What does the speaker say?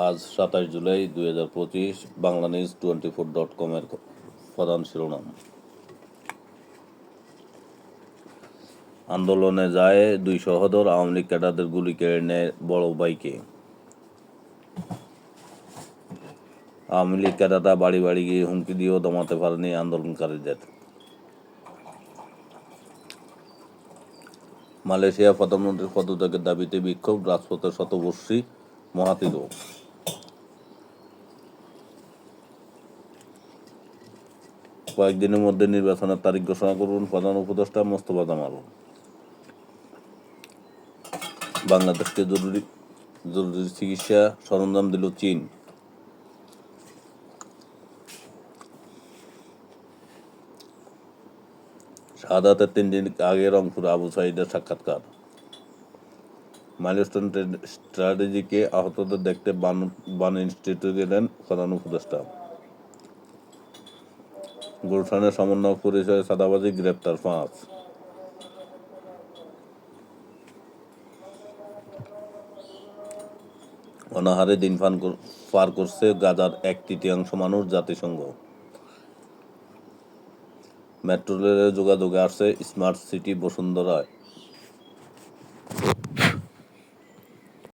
আজ সাতাশ জুলাই দুই হাজার পঁচিশ Bangla news twenty four dot কমের প্রধান শিরোনাম। আন্দোলনে যায় দুই সহোদর, আওয়ামী লীগ ক্যাডারদের গুলি কেড়ে নেয় বড় ভাইকে আওয়ামী লীগ ক্যাডাররা বাড়ি বাড়ি গিয়ে হুমকি দিয়েও দমাতে পারেনি আন্দোলনকারীদের। মালয়েশিয়া প্রধানমন্ত্রীর পদত্যাগের দাবিতে বিক্ষোভ রাজপথে শতবর্ষী মহাতিরও কয়েকদিনের মধ্যে নির্বাচনের তারিখ ঘোষণা করুন, প্রধান উপদেষ্টা মোস্তফা জামাল বাংলাদেশকে জরুরি জরুরি চিকিৎসা সরঞ্জাম দিল চীন। শাহাদাতের তিন দিন আগে রংপুর আবু সাইদের সাক্ষাৎকার। মাইলস্টোন স্ট্র্যাটেজিকে আহতদের দেখতে বান বান ইনস্টিটিউটে গেলেন প্রধান উপদেষ্টা। গুলশানের সমন্বয় পরিচয় সাদাবাজি গ্রেপ্তার পাঁচ। অনাহারে দিন পার করছে গাজার এক তৃতীয়াংশ মানুষ জাতিসংঘ। মেট্রো রেলের যোগাযোগে আসছে স্মার্ট সিটি বসুন্ধরায়।